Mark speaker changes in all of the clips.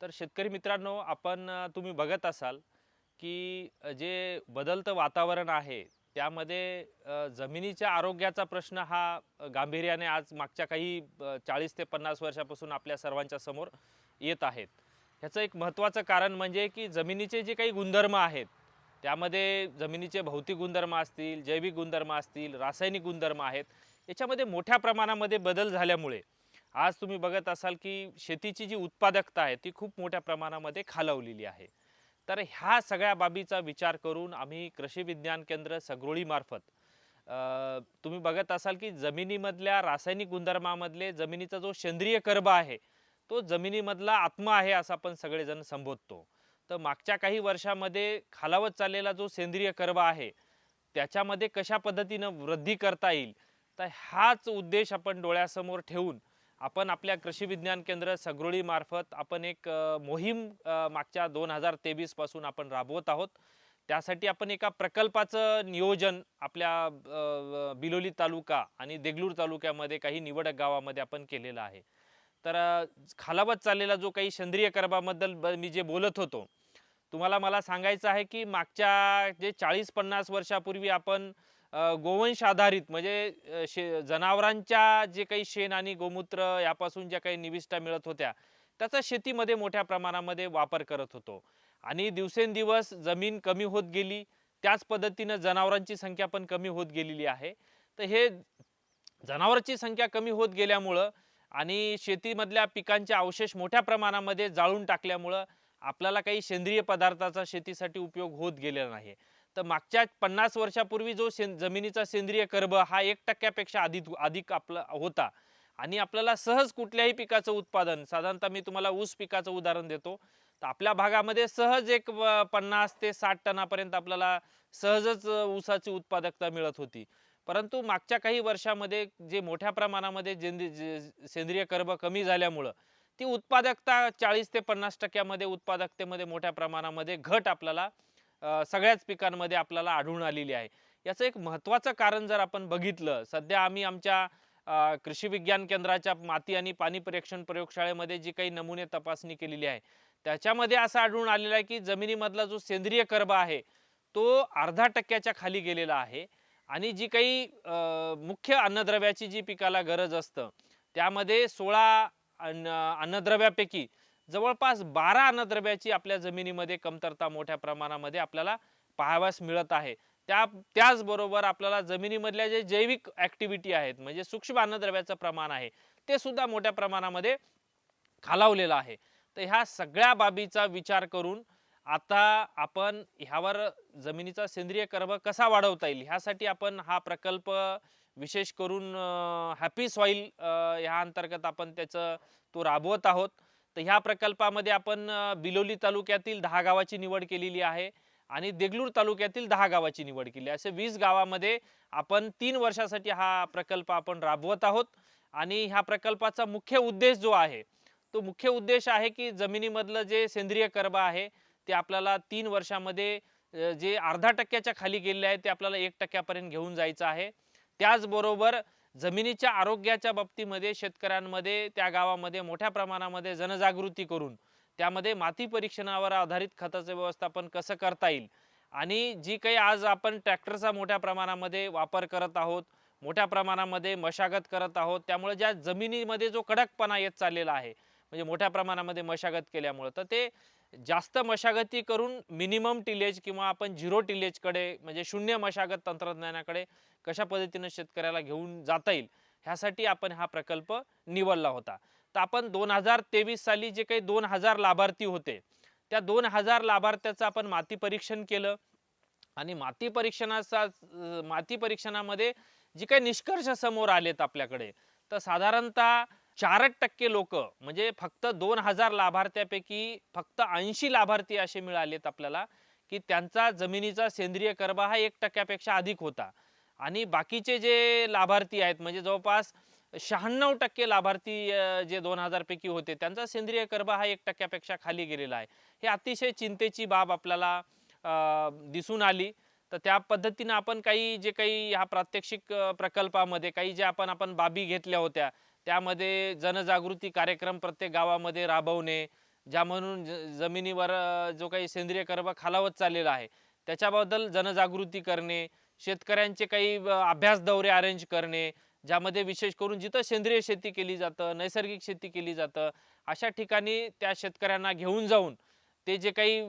Speaker 1: तर शेतकरी मित्रांनो आपण तुम्ही बघत असाल की जे बदलतं वातावरण आहे त्यामध्ये जमिनीच्या आरोग्याचा प्रश्न हा गांभीर्याने आज मागच्या काही चाळीस ते पन्नास वर्षापासून आपल्या सर्वांच्या समोर येत आहेत. ह्याचं एक महत्त्वाचं कारण म्हणजे की जमिनीचे जे काही गुणधर्म आहेत त्यामध्ये जमिनीचे भौतिक गुणधर्म असतील जैविक गुणधर्म असतील रासायनिक गुणधर्म आहेत याच्यामध्ये मोठ्या प्रमाणामध्ये बदल झाल्यामुळे आज तुम्ही बघत असाल की शेतीची जी उत्पादकता आहे ती खूप मोठ्या प्रमाणामध्ये खालावलेली आहे. तर ह्या सगळ्या बाबीचा विचार करून आम्ही कृषी विज्ञान केंद्र सगरोळीमार्फत तुम्ही बघत असाल की जमिनीमधल्या रासायनिक गुणधर्मामधले जमिनीचा जो सेंद्रिय कर्ब आहे तो जमिनीमधला आत्मा आहे असं आपण सगळेजण संबोधतो. तर मागच्या काही वर्षामध्ये खालावत चाललेला जो सेंद्रिय कर्वा आहे त्याच्यामध्ये कशा पद्धतीनं वृद्धी करता येईल? तर हाच उद्देश आपण डोळ्यासमोर ठेवून आपण आपल्या कृषी विज्ञान केंद्र सगरोळी मार्फत आपण एक मोहीम मागच्या दोन हजार तेवीसपासून आपण राबवत आहोत. त्यासाठी आपण एका प्रकल्पाचं नियोजन आपल्या बिलोली तालुका आणि देगलूर तालुक्यामध्ये काही निवडक गावामध्ये आपण केलेलं आहे. तर खालावत चाललेला जो काही सेंद्रिय कर्बाबद्दल ब- मी जे बोलत होतो तुम्हाला मला सांगायचं आहे की मागच्या जे चाळीस पन्नास वर्षापूर्वी आपण गोवंश आधारित म्हणजे शे जनावरांच्या जे काही शेण आणि गोमूत्र यापासून ज्या काही निविष्ठा मिळत होत्या त्याचा शेतीमध्ये मोठ्या प्रमाणामध्ये वापर करत होतो. आणि दिवसेंदिवस जमीन कमी होत गेली त्याच पद्धतीनं जनावरांची संख्या पण कमी होत गेलेली आहे. तर हे जनावरांची संख्या कमी होत गेल्यामुळं आणि शेतीमधल्या पिकांचे अवशेष मोठ्या प्रमाणामध्ये जाळून टाकल्यामुळं आपल्याला काही सेंद्रिय पदार्थाचा शेतीसाठी उपयोग होत गेलेला नाही. तर मागच्या पन्नास वर्षापूर्वी जो सें जमिनीचा सेंद्रिय कर्ब हा एक टक्क्यापेक्षा अधिक अधिक आपला होता. आणि आपल्याला सहज कुठल्याही पिकाचं उत्पादन साधारणतः मी तुम्हाला ऊस पिकाचं उदाहरण देतो तर आपल्या भागामध्ये सहज एक पन्नास ते साठ टनापर्यंत आपल्याला सहजच ऊसाची उत्पादकता मिळत होती. परंतु मागच्या काही वर्षामध्ये जे मोठ्या प्रमाणामध्ये सेंद्रिय कर्ब कमी झाल्यामुळं ती उत्पादकता चाळीस ते पन्नास टक्क्यामध्ये उत्पादकतेमध्ये मोठ्या प्रमाणामध्ये घट आपल्याला सगळ्याच पिकांमध्ये आपल्याला आढळून आलेली आहे. याचं एक महत्त्वाचं कारण जर आपण बघितलं सध्या आम्ही आमच्या कृषी विज्ञान केंद्राच्या माती आणि पाणी परीक्षण प्रयोगशाळेमध्ये जी काही नमुने तपासणी केलेली आहे त्याच्यामध्ये असं आढळून आलेलं आहे की जमिनीमधला जो सेंद्रिय कर्ब आहे तो अर्धा टक्क्याच्या खाली गेलेला आहे. आणि जी काही मुख्य अन्नद्रव्याची जी पिकाला गरज असतं त्यामध्ये सोळा अन्न अन्नद्रव्यापैकी जवळपास बारा अन्नद्रव्याची आपल्या जमिनीमध्ये कमतरता मोठ्या प्रमाणामध्ये आपल्याला पाहाव्यास मिळत आहे. त्या त्याचबरोबर आपल्याला जमिनीमधल्या जे जैविक ॲक्टिव्हिटी आहेत म्हणजे सूक्ष्म अन्नद्रव्याचं प्रमाण आहे ते सुद्धा मोठ्या प्रमाणामध्ये खालावलेलं आहे. तर ह्या सगळ्या बाबीचा विचार करून आता आपण ह्यावर जमिनीचा सेंद्रिय कर्ब कसा वाढवता येईल ह्यासाठी आपण हा प्रकल्प विशेष करून हॅपी सॉईल ह्या अंतर्गत आपण त्याचं तो राबवत आहोत तर ह्या प्रकल्पामध्ये आपण बिलोली तालुक्यातील दहा गावाची निवड केलेली आहे आणि देगलूर तालुक्यातील दहा गावाची निवड केली आहे. असे वीस गावामध्ये आपण तीन वर्षासाठी हा प्रकल्प आपण राबवत आहोत आणि ह्या प्रकल्पाचा मुख्य उद्देश जो आहे तो मुख्य उद्देश आहे की जमिनीमधलं जे सेंद्रिय कर्ब आहे ते आपल्याला तीन वर्षामध्ये जे अर्धा टक्क्याच्या खाली गेलेले आहे ते आपल्याला एक टक्क्यापर्यंत घेऊन जायचं आहे. त्याचबरोबर जमिनीच्या आरोग्याच्या बाबतीमध्ये शेतकऱ्यांमध्ये त्या गावामध्ये मोठ्या प्रमाणामध्ये जनजागृती करून त्यामध्ये माती परीक्षणावर आधारित खताचं व्यवस्थापन कसं करता येईल? आणि जी काही आज आपण ट्रॅक्टरचा मोठ्या प्रमाणामध्ये वापर करत आहोत मोठ्या प्रमाणामध्ये मशागत करत आहोत त्यामुळे ज्या जमिनीमध्ये जो कडकपणा येत चाललेला आहे म्हणजे मोठ्या प्रमाणामध्ये मशागत केल्यामुळं तर ते जास्त मशागती करून मिनिमम टिलेज किंवा आपण झिरो टिलेजकडे म्हणजे शून्य मशागत तंत्रज्ञानाकडे कशा पद्धतीनं शेतकऱ्याला घेऊन जाता येईल ह्यासाठी आपण हा प्रकल्प निवडला होता. तर आपण दोन हजार तेवीस साली जे काही दोन हजार लाभार्थी होते त्या दोन हजार लाभार्थ्याचं आपण माती परीक्षण केलं आणि माती परीक्षणाचा माती परीक्षणामध्ये जे काही निष्कर्ष समोर आलेत आपल्याकडे तर साधारणतः चारच टक्के लोक म्हणजे फक्त दोन हजार लाभार्थ्यापैकी फक्त ऐंशी लाभार्थी असे मिळालेत आपल्याला की त्यांचा जमिनीचा सेंद्रिय करबा हा एक टक्क्यापेक्षा अधिक होता. आणि बाकीचे जे लाभार्थी आहेत म्हणजे जवळपास शहाण्णव टक्के लाभार्थी जे दोन हजार पैकी होते त्यांचा सेंद्रिय करबा हा एक टक्क्यापेक्षा खाली गेलेला आहे. हे अतिशय चिंतेची बाब आपल्याला अं, दिसून आली. तर त्या पद्धतीनं आपण काही जे काही ह्या प्रात्यक्षिक प्रकल्पामध्ये काही जे आपण आपण बाबी घेतल्या होत्या त्यामध्ये जनजागृती कार्यक्रम प्रत्येक गावामध्ये राबवणे ज्या म्हणून ज- जमिनीवर जो काही सेंद्रिय कर्ब खालावत चाललेला आहे त्याच्याबद्दल जनजागृती करणे शेतकऱ्यांचे काही अभ्यास दौरे अरेंज करणे ज्यामध्ये विशेष करून जिथं सेंद्रिय शेती केली जातं नैसर्गिक शेती केली जातं अशा ठिकाणी त्या शेतकऱ्यांना घेऊन जाऊन ते जे काही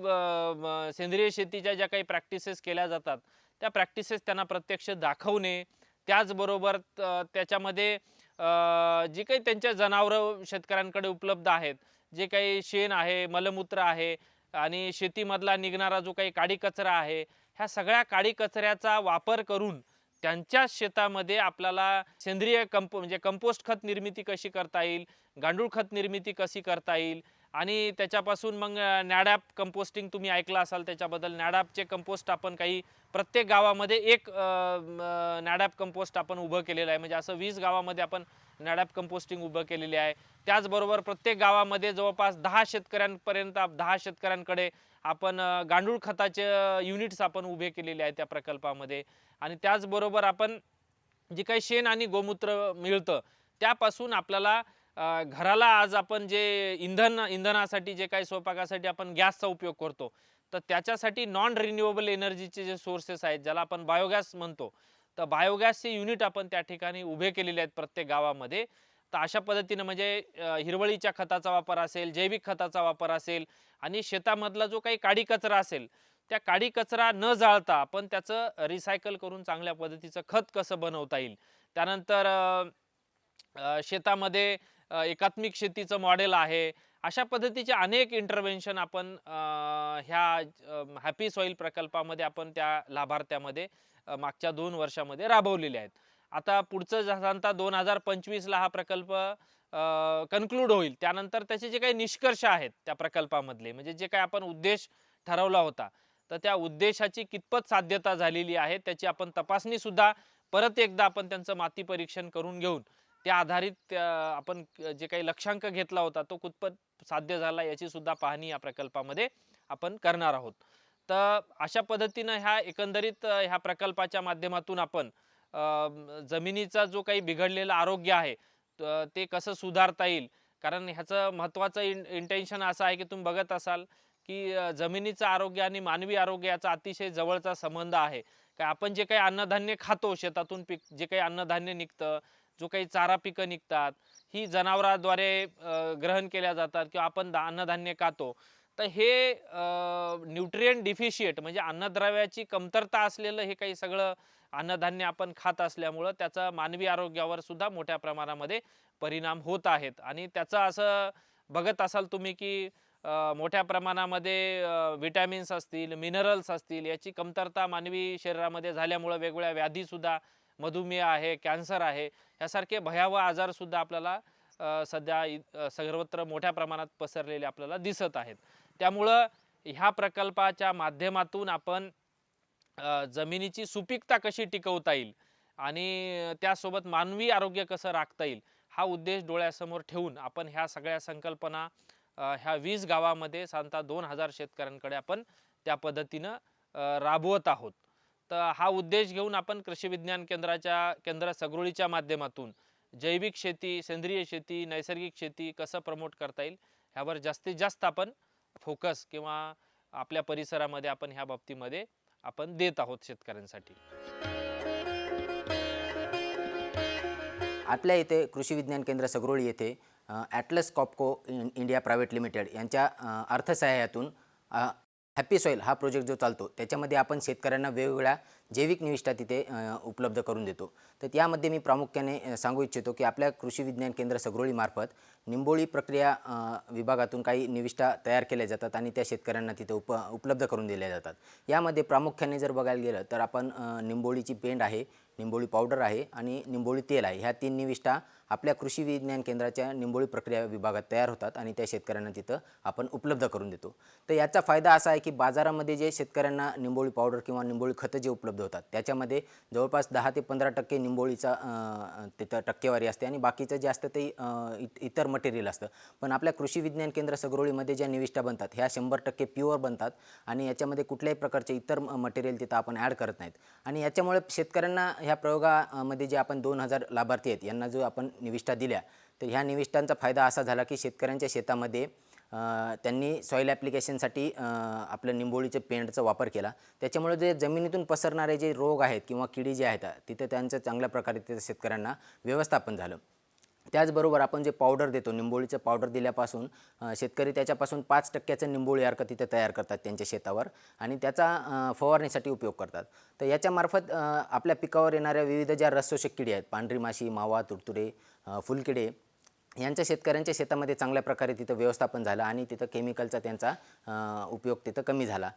Speaker 1: सेंद्रिय शेतीच्या ज्या काही प्रॅक्टिसेस केल्या जातात त्या प्रॅक्टिसेस त्यांना प्रत्यक्ष दाखवणे त्याचबरोबर त्याच्यामध्ये जी काही त्यांच्या जनावरं शेतकऱ्यांकडे उपलब्ध आहेत जे काही शेण आहे मलमूत्र आहे आणि शेतीमधला निघणारा जो काही काडी कचरा आहे ह्या सगळ्या काडी कचऱ्याचा वापर करून त्यांच्या शेतामध्ये आपल्याला सेंद्रिय कंपो म्हणजे कंपोस्ट खत निर्मिती कशी करता येईल गांडूळ खत निर्मिती कशी करता येईल आणि त्याच्यापासून मग नॅडॅप कंपोस्टिंग तुम्ही ऐकलं असाल त्याच्याबद्दल. नॅडॅपचे कंपोस्ट आपण काही प्रत्येक गावामध्ये एक नॅडॅप कंपोस्ट आपण उभं केलेलं आहे. म्हणजे असं वीस गावामध्ये आपण नॅडॅप कंपोस्टिंग उभं केलेली आहे. त्याचबरोबर प्रत्येक गावामध्ये जवळपास दहा शेतकऱ्यांपर्यंत दहा शेतकऱ्यांकडे आपण गांडूळ खताचे युनिट्स आपण उभे केलेले आहेत त्या प्रकल्पामध्ये. आणि त्याचबरोबर आपण जे काही शेण आणि गोमूत्र मिळतं त्यापासून आपल्याला घराला आज आपण जे इंधन इंधनासाठी जे काही स्वयंपाकासाठी आपण गॅसचा उपयोग करतो तर त्याच्यासाठी नॉन रिन्युएबल एनर्जीचे जे सोर्सेस आहेत ज्याला आपण बायोगॅस म्हणतो तर बायोगॅसचे युनिट आपण त्या ठिकाणी उभे केलेले आहेत प्रत्येक गावामध्ये. तर अशा पद्धतीनं म्हणजे हिरवळीच्या खताचा वापर असेल जैविक खताचा वापर असेल आणि शेतामधला जो काही काडी कचरा असेल त्या काडी कचरा न जाळता आपण त्याचं रिसायकल करून चांगल्या पद्धतीचं खत कसं बनवता येईल. त्यानंतर शेतामध्ये एकात्मिक शेतीचं मॉडेल आहे. अशा पद्धतीचे अनेक इंटरव्हेन्शन आपण ह्या हॅपी सॉईल प्रकल्पामध्ये आपण त्या लाभार्थ्यामध्ये मागच्या दोन वर्षामध्ये राबवलेले आहेत. आता पुढचं साधारणतः दोन हजार पंचवीसला हा प्रकल्प कन्क्लूड होईल. त्यानंतर त्याचे जे काही निष्कर्ष आहेत त्या प्रकल्पामधले म्हणजे जे काही आपण उद्देश ठरवला होता तर त्या उद्देशाची कितपत साध्यता झालेली आहे त्याची आपण तपासणी सुद्धा परत एकदा आपण त्यांचं माती परीक्षण करून घेऊन त्या आधारित आपण जे काही लक्षांक घेतला होता तो कितपत साध्य झाला याची सुद्धा पाहणी या प्रकल्पामध्ये आपण करणार आहोत. तर अशा पद्धतीनं ह्या एकंदरीत ह्या प्रकल्पाच्या माध्यमातून आपण जमिनीचा जो काही बिघडलेलं आरोग्य आहे ते कसं सुधारता येईल? कारण ह्याचं महत्त्वाचं इन इंटेन्शन असं आहे की तुम्ही बघत असाल की जमिनीचं आरोग्य आणि मानवी आरोग्य याचा अतिशय जवळचा संबंध आहे. काय आपण जे काही अन्नधान्य खातो शेतातून पीक जे काही अन्नधान्य निघतं जो काही चारा पिकं निघतात ही जनावराद्वारे ग्रहण केल्या जातात किंवा आपण अन्नधान्य खातो तर हे न्यूट्रियन डिफिशियट म्हणजे अन्नद्रव्याची कमतरता असलेलं हे काही सगळं अन्नधान्य आपण खात असल्यामुळं त्याचा मानवी आरोग्यावर सुद्धा मोठ्या प्रमाणामध्ये परिणाम होत आहेत. आणि त्याचं असं बघत असाल तुम्ही की मोठ्या प्रमाणामध्ये विटॅमिन्स असतील मिनरल्स असतील याची कमतरता मानवी शरीरामध्ये झाल्यामुळं वेगवेगळ्या व्याधीसुद्धा मधुमेह आहे कॅन्सर आहे ह्यासारखे भयावह आजारसुद्धा आपल्याला सध्या सर्वत्र मोठ्या प्रमाणात पसरलेले आपल्याला दिसत आहेत. त्यामुळं ह्या प्रकल्पाच्या माध्यमातून आपण जमिनीची सुपीकता कशी टिकवता येईल आणि त्यासोबत मानवी आरोग्य कसं राखता येईल हा उद्देश डोळ्यासमोर ठेवून आपण ह्या सगळ्या संकल्पना ह्या वीस गावामध्ये साधारणतः दोन हजार शेतकऱ्यांकडे आपण त्या पद्धतीनं राबवत आहोत. तर हा उद्देश घेऊन आपण कृषी विज्ञान केंद्राच्या केंद्र सगरोळीच्या माध्यमातून जैविक शेती सेंद्रिय शेती नैसर्गिक शेती कसं प्रमोट करता येईल ह्यावर जास्तीत जास्त आपण फोकस किंवा आपल्या परिसरामध्ये आपण ह्या बाबतीमध्ये आपण देत आहोत शेतकऱ्यांसाठी.
Speaker 2: आपल्या इथे कृषी विज्ञान केंद्र सगरोळी येथे Atlas Copco India private limited यांच्या अर्थसहाय्यातून हॅपी सॉईल हा प्रोजेक्ट जो चालतो त्याच्यामध्ये आपण शेतकऱ्यांना वेगवेगळ्या जैविक निविष्ठा तिथे उपलब्ध करून देतो. तर त्यामध्ये मी प्रामुख्याने सांगू इच्छितो की आपल्या कृषी विज्ञान केंद्र सगरोळीमार्फत निंबोळी प्रक्रिया विभागातून काही निविष्ठा तयार केल्या जातात आणि त्या शेतकऱ्यांना तिथे उप उपलब्ध करून दिल्या जातात. यामध्ये प्रामुख्याने जर बघायला गेलं तर आपण निंबोळीची पेंड आहे निंबोळी पावडर आहे आणि निंबोळी तेल आहे. ह्या तीन निविष्ठा आपल्या कृषी विज्ञान केंद्राच्या निंबोळी प्रक्रिया विभागात तयार होतात आणि त्या शेतकऱ्यांना तिथं आपण उपलब्ध करून देतो. तर याचा फायदा असा आहे की बाजारामध्ये जे शेतकऱ्यांना निंबोळी पावडर किंवा निंबोळी खतं जे उपलब्ध होतात त्याच्यामध्ये जवळपास दहा ते पंधरा टक्के निंबोळीचा तिथं टक्केवारी असते आणि बाकीचं जे असतं ते इत- इतर मटेरियल असतं. पण आपल्या कृषी विज्ञान केंद्र सगरोळीमध्ये ज्या निविष्ठा बनतात ह्या शंभर टक्के प्युअर बनतात आणि याच्यामध्ये कुठल्याही प्रकारचे इतर मटेरियल तिथं आपण ॲड करत नाहीत. आणि याच्यामुळे शेतकऱ्यांना ह्या प्रयोगामध्ये जे आपण दोन हजार लाभार्थी आहेत यांना जो आपण निविष्ठा दिल्या तर ह्या निविष्ठांचा फायदा असा झाला की शेतकऱ्यांच्या शेतामध्ये त्यांनी सॉईल ॲप्लिकेशनसाठी आपल्या आपलं निंबोळीचे पेंटचा वापर केला. त्याच्यामुळे जे जमिनीतून पसरणारे जे रोग आहेत किंवा किडी जे आहेत तिथे त्यांचं चांगल्या प्रकारे तिथे शेतकऱ्यांना व्यवस्थापन झालं. त्याचबरोबर आपण जे पावडर देतो निंबोळीचं पावडर दिल्यापासून शेतकरी त्याच्यापासून पाच टक्क्याचं निंबोळी अर्क तिथे तयार करतात त्यांच्या शेतावर आणि त्याचा फवारणीसाठी उपयोग करतात. तर याच्यामार्फत आपल्या पिकावर येणाऱ्या विविध ज्या रसशोषक किडी आहेत पांढरी माशी मावा तुडतुडे फुलकिडे यांच्या शेतकऱ्यांच्या शेतामध्ये चांगल्या प्रकारे तिथं व्यवस्थापन झालं आणि तिथं केमिकलचा त्यांचा उपयोग तिथं कमी झाला.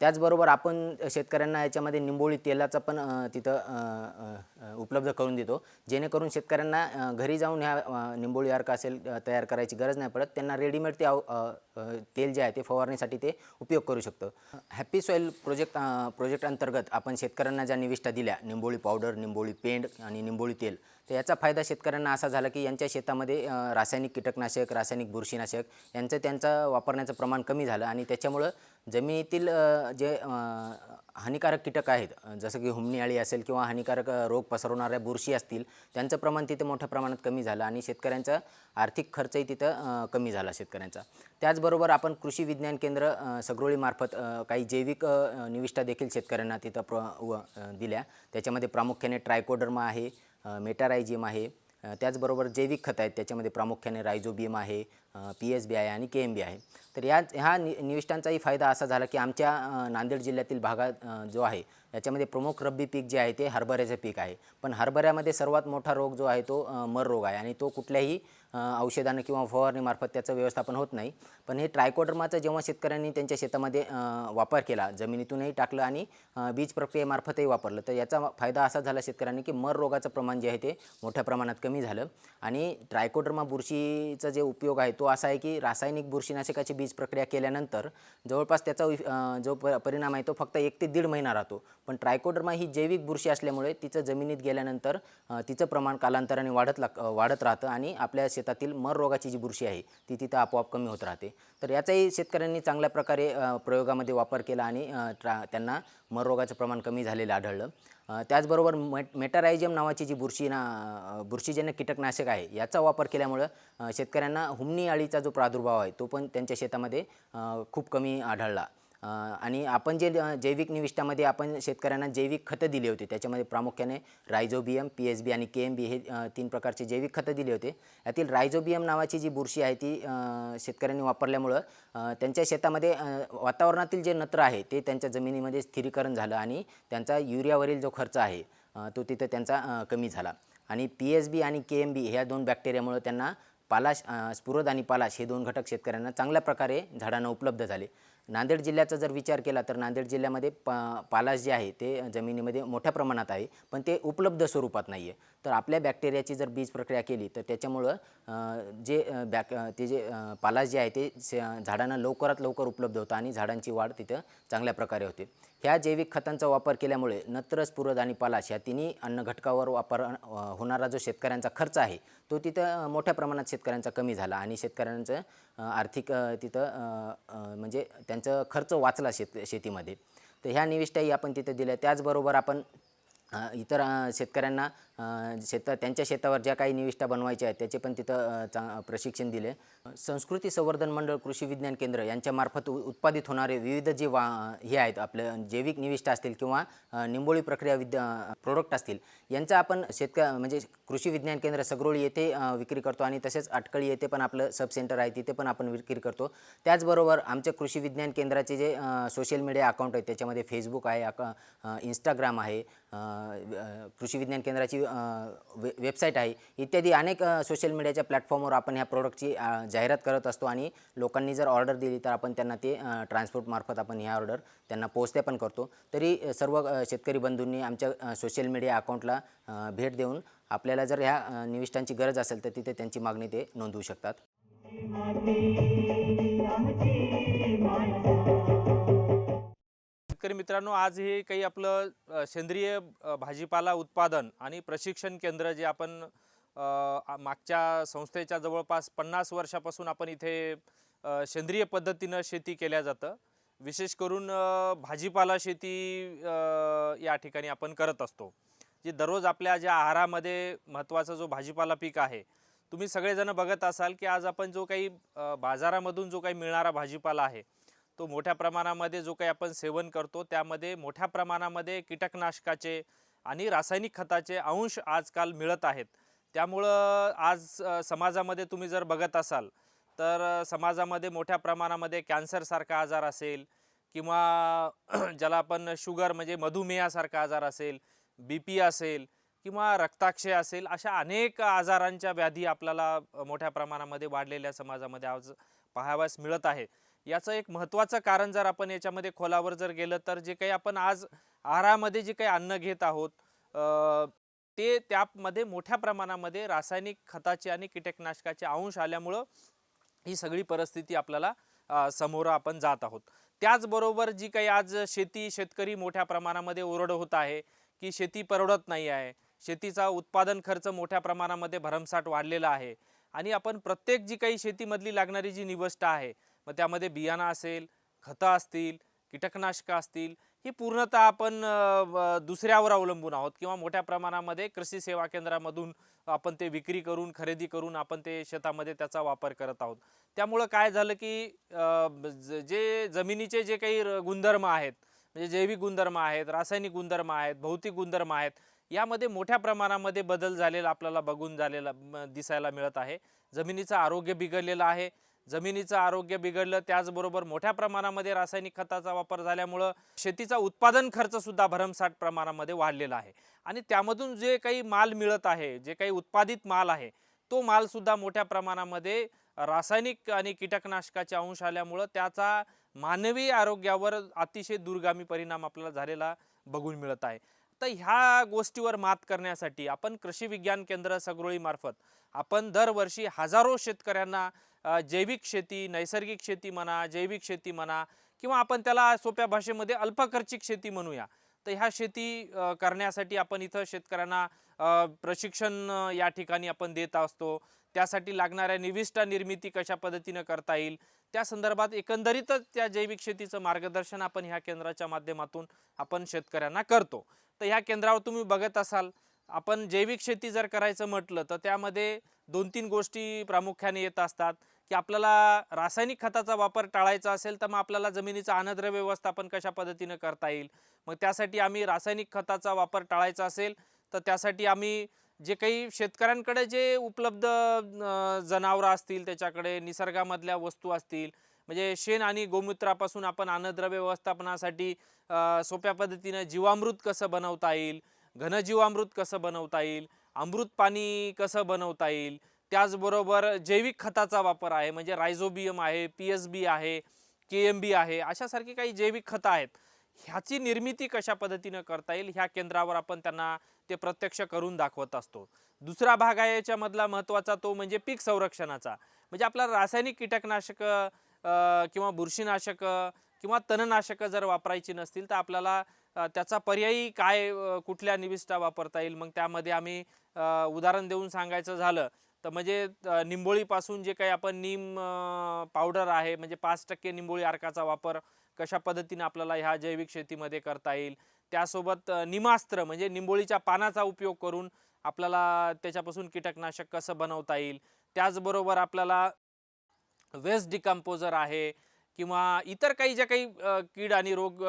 Speaker 2: त्याचबरोबर आपण शेतकऱ्यांना याच्यामध्ये निंबोळी तेलाचा पण तिथं उपलब्ध करून देतो. जेणेकरून शेतकऱ्यांना घरी जाऊन ह्या निंबोळी अर्क असेल तयार करायची गरज नाही पडत. त्यांना रेडीमेड ते तेल जे आहे ते फवारणीसाठी ते उपयोग करू शकतो. हॅपी सॉईल प्रोजेक्ट प्रोजेक्ट अंतर्गत आपण शेतकऱ्यांना ज्या निविष्ठा दिल्या निंबोळी पावडर निंबोळी पेंड आणि निंबोळी तेल तर याचा फायदा शेतकऱ्यांना असा झाला की यांच्या शेतामध्ये रासायनिक कीटकनाशक रासायनिक बुरशीनाशक यांचं त्यांचं वापरण्याचं प्रमाण कमी झालं आणि त्याच्यामुळं जमिनीतील जे हानिकारक कीटक आहेत जसं की हुमणी अळी असेल किंवा हानिकारक रोग पसरवणाऱ्या बुरशी असतील त्यांचं प्रमाण तिथं मोठ्या प्रमाणात कमी झालं आणि शेतकऱ्यांचा आर्थिक खर्चही तिथं कमी झाला शेतकऱ्यांचा. त्याचबरोबर आपण कृषी विज्ञान केंद्र सगरोळीमार्फत काही जैविक निविष्ठा देखील शेतकऱ्यांना तिथं प्र व दिल्या. त्याच्यामध्ये प्रामुख्याने ट्रायकोडर्मा आहे मेटारायजियम आहे त्याचबरोबर जैविक खत आहेत त्याच्यामध्ये प्रामुख्याने रायझोबियम आहे पी एस बी आहे आणि के एम बी आहे तर या ह्या नि निविष्ठांचाही फायदा असा झाला की आमच्या नांदेड जिल्ह्यातील भागात जो आहे याच्यामध्ये प्रमुख रब्बी पीक जे आहे ते हरभऱ्याचं पीक आहे. पण हरभऱ्यामध्ये सर्वात मोठा रोग जो आहे तो मर रोग आहे आणि तो कुठल्याही औषधानं किंवा फवारणीमार्फत त्याचं व्यवस्थापन होत नाही. पण हे ट्रायकोडर्माचा जेव्हा शेतकऱ्यांनी त्यांच्या शेतामध्ये वापर केला जमिनीतूनही टाकलं आणि बीज प्रक्रियेमार्फतही वापरलं तर याचा फायदा असा झाला शेतकऱ्यांनी की मर रोगाचं प्रमाण जे आहे ते मोठ्या प्रमाणात कमी झालं. आणि ट्रायकोडर्मा बुरशीचा जे उपयोग आहे तो असा आहे की रासायनिक बुरशीनाशकाची बीज प्रक्रिया केल्यानंतर जवळपास त्याचा जो प परिणाम आहे तो फक्त एक ते दीड महिना राहतो. पण ट्रायकोडर्मा ही जैविक बुरशी असल्यामुळे तिचं जमिनीत गेल्यानंतर तिचं प्रमाण कालांतराने वाढत लाग वाढत राहतं आणि आपल्या शेतातील मर रोगाची जी बुरशी आहे ती तिथं आपोआप कमी होत राहते. तर याचाही शेतकऱ्यांनी चांगल्या प्रकारे प्रयोगामध्ये वापर केला आणि ट्रा त्यांना मररोगाचं प्रमाण कमी झालेलं आढळलं. त्याचबरोबर मेट मेटारायझम नावाची जी बुरशी ना बुरशीजन्य कीटकनाशक आहे याचा वापर केल्यामुळं शेतकऱ्यांना हुमणी अळीचा जो प्रादुर्भाव आहे तो पण त्यांच्या शेतामध्ये खूप कमी आढळला. आणि आपण जे जैविक निविष्ठामध्ये आपण शेतकऱ्यांना जैविक खतं दिली होती त्याच्यामध्ये प्रामुख्याने रायझोबियम पी एस बी आणि के एम बी हे तीन प्रकारचे जैविक खतं दिली होते. यातील रायझोबियम नावाची जी बुरशी आहे ती शेतकऱ्यांनी वापरल्यामुळं त्यांच्या शेतामध्ये वातावरणातील जे नत्र आहे ते त्यांच्या जमिनीमध्ये स्थिरीकरण झालं आणि त्यांचा युरियावरील जो खर्च आहे तो तिथं त्यांचा कमी झाला. आणि पी एस बी आणि के एम बी ह्या दोन बॅक्टेरियामुळं त्यांना पालाश स्फुरद आणि पालाश हे दोन घटक शेतकऱ्यांना चांगल्या प्रकारे झाडांना उपलब्ध झाले. नांदेड जिल्ह्याचा जर विचार केला तर नांदेड जिल्ह्यामध्ये पा पालाश जे आहे ते जमिनीमध्ये मोठ्या प्रमाणात आहे पण ते उपलब्ध स्वरूपात नाही आहे तर आपल्या बॅक्टेरियाची जर बीज प्रक्रिया केली तर त्याच्यामुळं जे बॅक ते जे पालास जे आहे ते झाडांना लवकरात लवकर उपलब्ध होतं आणि झाडांची वाढ तिथं चांगल्या प्रकारे होते. ह्या जैविक खतांचा वापर केल्यामुळे नत्रस पुरद आणि पालाश या तिन्ही अन्नघटकावर वापर होणारा जो शेतकऱ्यांचा खर्च आहे तो तिथं मोठ्या प्रमाणात शेतकऱ्यांचा कमी झाला आणि शेतकऱ्यांचं आर्थिक तिथं म्हणजे त्यांचं खर्च वाचला शेत शेतीमध्ये. तर ह्या निविष्टाही आपण तिथं दिल्या. त्याचबरोबर आपण इतर शेतकऱ्यांना शेत त्यांच्या शेतावर ज्या काही निविष्ठा बनवायच्या आहेत त्याचे पण तिथं चा प्रशिक्षण दिले. संस्कृती संवर्धन मंडळ कृषी विज्ञान केंद्र यांच्यामार्फत उत्पादित होणारे विविध जे वा हे आहेत आपले जैविक निविष्ठा असतील किंवा निंबोळी प्रक्रिया विद्या प्रोडक्ट असतील यांचा आपण शेतक म्हणजे कृषी विज्ञान केंद्र सगरोळी येथे विक्री करतो आणि तसेच अटकळी येथे पण आपलं सब सेंटर आहे तिथे पण आपण विक्री करतो. त्याचबरोबर आमच्या कृषी विज्ञान केंद्राचे जे सोशल मीडिया अकाउंट आहेत त्याच्यामध्ये फेसबुक आहे अका इंस्टाग्राम आहे कृषी विज्ञान केंद्राची वे वेबसाईट आहे. इत्यादी अनेक सोशल मीडियाच्या प्लॅटफॉर्मवर आपण ह्या प्रोडक्टची जाहिरात करत असतो आणि लोकांनी जर ऑर्डर दिली तर आपण त्यांना ते ट्रान्सपोर्टमार्फत आपण ह्या ऑर्डर त्यांना पोचते पण करतो. तरी सर्व शेतकरी बंधूंनी आमच्या सोशल मीडिया अकाउंटला भेट देऊन आपल्याला जर ह्या निविष्ठांची गरज असेल तर तिथे त्यांची मागणी ते नोंदवू शकतात.
Speaker 1: शेतकरी मित्रांनो आज हे काही आपलं सेंद्रिय भाजीपाला उत्पादन आणि प्रशिक्षण केंद्र जे आपण मागच्या संस्थेच्या जवळपास पन्नास वर्षापासून आपण इथे सेंद्रिय पद्धतीनं शेती केल्या जातं. विशेष करून भाजीपाला शेती या ठिकाणी आपण करत असतो. जे दररोज आपल्या ज्या आहारामध्ये महत्त्वाचा जो भाजीपाला पीक आहे तुम्ही सगळेजण बघत असाल की आज आपण जो काही बाजारामधून जो काही मिळणारा भाजीपाला आहे तो मोठ्या प्रमाणामध्ये जो काही आपण सेवन करतो त्यामध्ये मोठ्या प्रमाणामध्ये कीटकनाशकाचे आणि रासायनिक खताचे अंश आजकाल मिळत आहेत. त्यामुळं आज समाजामध्ये तुम्ही जर बघत असाल तर समाजामध्ये मोठ्या प्रमाणामध्ये कॅन्सरसारखा आजार असेल किंवा ज्याला आपण शुगर म्हणजे मधुमेहासारखा आजार असेल बी पी असेल किंवा रक्ताक्षय असेल अशा अनेक आजारांच्या व्याधी आपल्याला मोठ्या प्रमाणामध्ये वाढलेल्या समाजामध्ये आज पाहावयास मिळत आहे. याचं एक महत्त्वाचं कारण जर आपण याच्यामध्ये खोलावर जर गेलं तर जे काही आपण आज आहारामध्ये जे काही अन्न घेत आहोत ते त्यामध्ये मोठ्या प्रमाणामध्ये रासायनिक खताचे आणि कीटकनाशकाचे अंश आल्यामुळं ही सगळी परिस्थिती आपल्याला समोर आपण जात आहोत. त्याचबरोबर जी काही आज शेती शेतकरी मोठ्या प्रमाणामध्ये ओरड होत आहे की शेती परवडत नाही आहे शेतीचा उत्पादन खर्च मोठ्या प्रमाणामध्ये भरमसाठ वाढलेला आहे आणि आपण प्रत्येक जी काही शेतीमधली लागणारी जी निवष्ट आहे मग त्यामध्ये बियाणं असेल खतं असतील कीटकनाशकं असतील ही पूर्णतः आपण दुसऱ्यावर अवलंबून आहोत किंवा मोठ्या प्रमाणामध्ये कृषी सेवा केंद्रामधून आपण ते विक्री करून खरेदी करून आपण ते शेतामध्ये त्याचा वापर करत आहोत. त्यामुळं काय झालं की ज- जे जमिनीचे जे काही र- गुणधर्म आहेत म्हणजे जैविक गुणधर्म आहेत रासायनिक गुणधर्म आहेत भौतिक गुणधर्म आहेत यामध्ये मोठ्या प्रमाणामध्ये बदल झालेला आपल्याला बघून झालेला म- दिसायला मिळत आहे. जमिनीचं आरोग्य बिघडलेलं आहे. जमिनीचं आरोग्य बिघडलं त्याचबरोबर मोठ्या प्रमाणामध्ये रासायनिक खताचा वापर झाल्यामुळं शेतीचा उत्पादन खर्चसुद्धा भरमसाठ प्रमाणामध्ये वाढलेला आहे. आणि त्यामधून जे काही माल मिळत आहे जे काही उत्पादित माल आहे तो मालसुद्धा मोठ्या प्रमाणामध्ये रासायनिक आणि कीटकनाशकाचे अंश आल्यामुळं त्याचा मानवी आरोग्यावर अतिशय दूरगामी परिणाम आपल्याला झालेला बघून मिळत आहे. तर ह्या गोष्टीवर मात करण्यासाठी आपण कृषी विज्ञान केंद्र सगरोळीमार्फत आपण दरवर्षी हजारो शेतकऱ्यांना जैविक शेती नैसर्गिक शेती म्हणा जैविक शेती म्हणा किंवा आपण त्याला सोप्या भाषेमध्ये अल्पखर्चिक शेती म्हणूया. तर ह्या शेती करण्यासाठी आपण इथं शेतकऱ्यांना प्रशिक्षण या ठिकाणी आपण देत असतो. त्यासाठी लागणाऱ्या निविष्ठा निर्मिती कशा पद्धतीनं करता येईल? त्या संदर्भात एकंदरीतच त्या जैविक शेतीचं मार्गदर्शन आपण ह्या केंद्राच्या माध्यमातून आपण शेतकऱ्यांना करतो. तर ह्या केंद्रावर तुम्ही बघत असाल आपण जैविक शेती जर करायचं म्हटलं तर त्यामध्ये दोन तीन गोष्टी प्रामुख्याने येत असतात. की आपल्याला रासायनिक खताचा वापर टाळायचा असेल तर मग आपल्याला जमिनीचं अन्नद्रव्य व्यवस्थापन कशा पद्धतीनं करता येईल? मग त्यासाठी आम्ही रासायनिक खताचा वापर टाळायचा असेल तर त्यासाठी आम्ही जे काही शेतकऱ्यांकडे जे उपलब्ध जनावरं असतील त्याच्याकडे निसर्गामधल्या वस्तू असतील म्हणजे शेण आणि गोमूत्रापासून आपण अन्नद्रव्य व्यवस्थापनासाठी सोप्या पद्धतीनं जीवामृत कसं बनवता येईल घनजीवामृत कसं बनवता येईल अमृत पाणी कसं बनवता येईल त्याचबरोबर जैविक खताचा वापर आहे म्हणजे रायझोबियम आहे पी एस बी आहे के एम बी आहे अशासारखी काही जैविक खतं आहेत. ह्याची निर्मिती कशा पद्धतीनं करता येईल ह्या केंद्रावर आपण त्यांना ते प्रत्यक्ष करून दाखवत असतो. दुसरा भाग आहे याच्यामधला महत्त्वाचा तो म्हणजे पीक संरक्षणाचा. म्हणजे आपला रासायनिक कीटकनाशकं किंवा बुरशीनाशकं किंवा तणनाशकं जर वापरायची नसतील तर आपल्याला त्याचा पर्यायी काय कुठल्या निविष्ठा वापरता येईल? मग त्यामध्ये आम्ही उदाहरण देऊन सांगायचं झालं तर म्हणजे निंबोळीपासून जे काही आपण नीम पावडर आहे म्हणजे पाच टक्के निंबोळी अर्काचा वापर कशा पद्धतीने आपल्याला ह्या जैविक शेतीमध्ये करता येईल? त्यासोबत निमास्त्र म्हणजे निंबोळीच्या पानाचा उपयोग करून आपल्याला त्याच्यापासून कीटकनाशक कसं बनवता येईल? त्याचबरोबर आपल्याला वेस्ट डिकम्पोजर आहे किंवा इतर काही ज्या काही कीड आणि रोग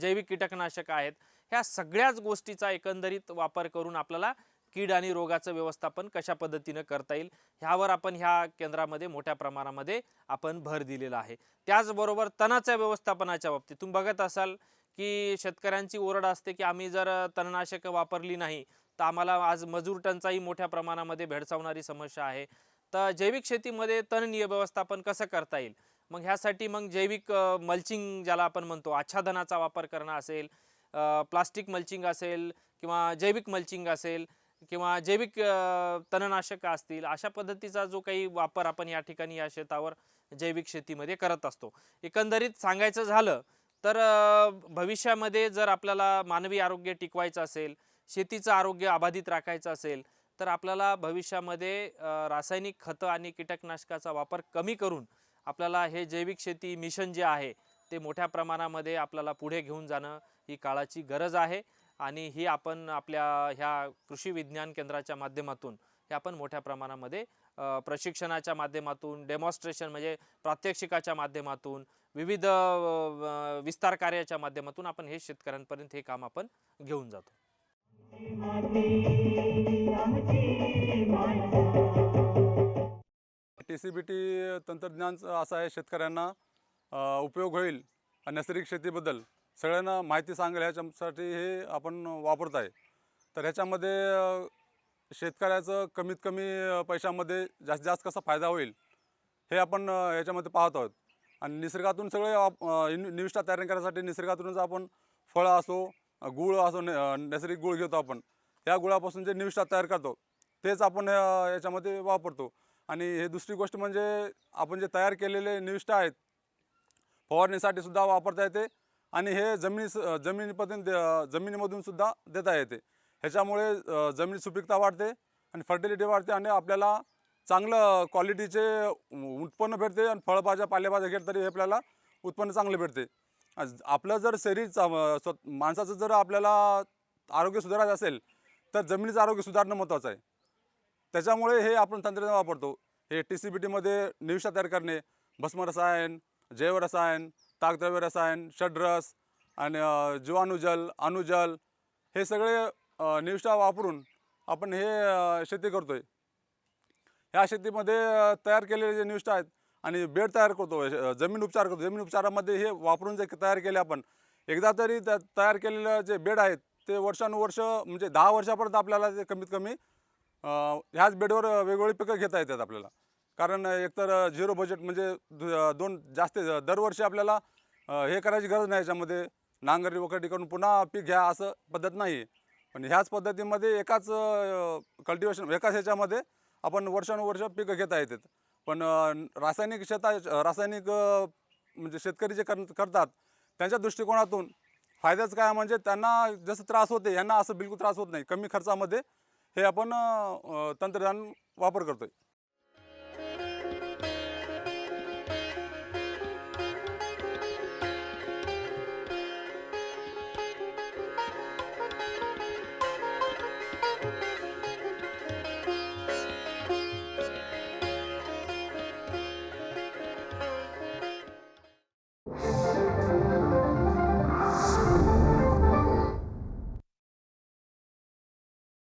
Speaker 1: जैविक कीटकनाशक आहेत ह्या सगळ्याच गोष्टीचा एकंदरीत वापर करून आपल्याला कीड आणि रोगाचं व्यवस्थापन कशा पद्धतीनं करता येईल ह्यावर आपण ह्या केंद्रामध्ये मोठ्या प्रमाणामध्ये आपण भर दिलेला आहे. त्याचबरोबर तणाच्या व्यवस्थापनाच्या बाबतीत तुम्ही बघत असाल की शेतकऱ्यांची ओरड असते की आम्ही जर तणनाशकं वापरली नाही तर आम्हाला आज मजूर टंचाई मोठ्या प्रमाणामध्ये भेडसावणारी समस्या आहे. तर जैविक शेतीमध्ये तणनीय व्यवस्थापन कसं करता येईल? मग ह्यासाठी मग जैविक मल्चिंग ज्याला आपण म्हणतो आच्छादनाचा वापर करणं असेल प्लास्टिक मल्चिंग असेल किंवा जैविक मल्चिंग असेल किंवा जैविक तणनाशक असतील अशा पद्धतीचा जो काही वापर आपण या ठिकाणी या शेतावर जैविक शेतीमध्ये करत असतो. एकंदरीत सांगायचं झालं तर भविष्यामध्ये जर आपल्याला मानवी आरोग्य टिकवायचं असेल शेतीचं आरोग्य अबाधित राखायचं असेल तर आपल्याला भविष्यामध्ये रासायनिक खतं आणि कीटकनाशकाचा वापर कमी करून आपल्याला हे जैविक शेती मिशन जे आहे ते मोठ्या प्रमाणामध्ये आपल्याला पुढे घेऊन जाणं ही काळाची गरज आहे. आणि ही आपण आपल्या ह्या कृषी विज्ञान केंद्राच्या माध्यमातून हे आपण मोठ्या प्रमाणामध्ये प्रशिक्षणाच्या माध्यमातून डेमॉन्स्ट्रेशन म्हणजे प्रात्यक्षिकाच्या माध्यमातून विविध विस्तार कार्याच्या माध्यमातून आपण हे शेतकऱ्यांपर्यंत हे काम आपण घेऊन जातो.
Speaker 3: टी सी बी टी तंत्रज्ञान असं आहे शेतकऱ्यांना उपयोग होईल नैसर्गिक शेतीबद्दल सगळ्यांना माहिती सांगेल ह्याच्यासाठी हे आपण वापरत आहे. तर ह्याच्यामध्ये शेतकऱ्याचं कमीत कमी पैशामध्ये जास्तीत जास्त कसा फायदा होईल हे आपण याच्यामध्ये पाहत आहोत. आणि निसर्गातून सगळे निविष्ठा तयार करण्यासाठी निसर्गातूनच आपण फळं असो गूळ असो न- नैसर्गिक गूळ घेतो आपण. या गुळापासून जे निविष्ठा तयार करतो तेच आपण याच्यामध्ये वापरतो. आणि हे दुसरी गोष्ट म्हणजे आपण जे तयार केलेले निविष्ठा आहेत फवारणीसाठी सुद्धा वापरता येते. आणि हे जमिनी जमिनीपासून जमिनीमधून सुद्धा देता येते. ह्याच्यामुळे जमिनी सुपीकता वाढते आणि फर्टिलिटी वाढते आणि आपल्याला चांगलं क्वालिटीचे उत्पन्न भेटते आणि फळभाज्या पालेभाज्या घेत तरी हे आपल्याला उत्पन्न चांगलं भेटते. आपलं जर शरीर चा- स्व- माणसाचं जर आपल्याला आरोग्य सुधारायचं असेल तर जमिनीचं आरोग्य सुधारणं महत्त्वाचं आहे. त्याच्यामुळे हे आपण तंत्रज्ञान वापरतो. हे टी सी बी टीमध्ये निविष्ठा तयार करणे भस्म रसायन जैव रसायन ताकद्रव्य रसायन षड्रस आणि अ, जीवाणुजल अनुजल हे सगळे निविष्ठा वापरून आपण हे शेती करतो आहे ह्या शेतीमध्ये तयार केलेले जे निविष्ठा आहेत आणि बेड तयार करतो जमीन उपचार करतो जमीन उपचारामध्ये हे वापरून जे तयार केले आपण एकदा तरी त्या तयार केलेलं जे बेड आहेत ते वर्षानुवर्ष म्हणजे दहा वर्षापर्यंत आपल्याला ते कमीत कमी ह्याच बेडवर वेगवेगळी पिकं घेता येतात आपल्याला. कारण एकतर झिरो बजेट म्हणजे दु- दोन जास्त दरवर्षी आपल्याला हे करायची गरज नाही याच्यामध्ये. नांगरणी वगैरे करून पुन्हा पीक घ्या असं पद्धत नाही. आहे पण ह्याच पद्धतीमध्ये एकाच कल्टिवेशन एकाच ह्याच्यामध्ये आपण वर्षानुवर्ष पिकं घेता येतात. पण रासायनिक शेता रासायनिक म्हणजे शेतकरी जे कर करतात त्यांच्या दृष्टिकोनातून फायदाच काय म्हणजे त्यांना जसं त्रास होते यांना असं बिलकुल त्रास होत नाही. कमी खर्चामध्ये हे आपण तंत्रज्ञान वापर करतो आहे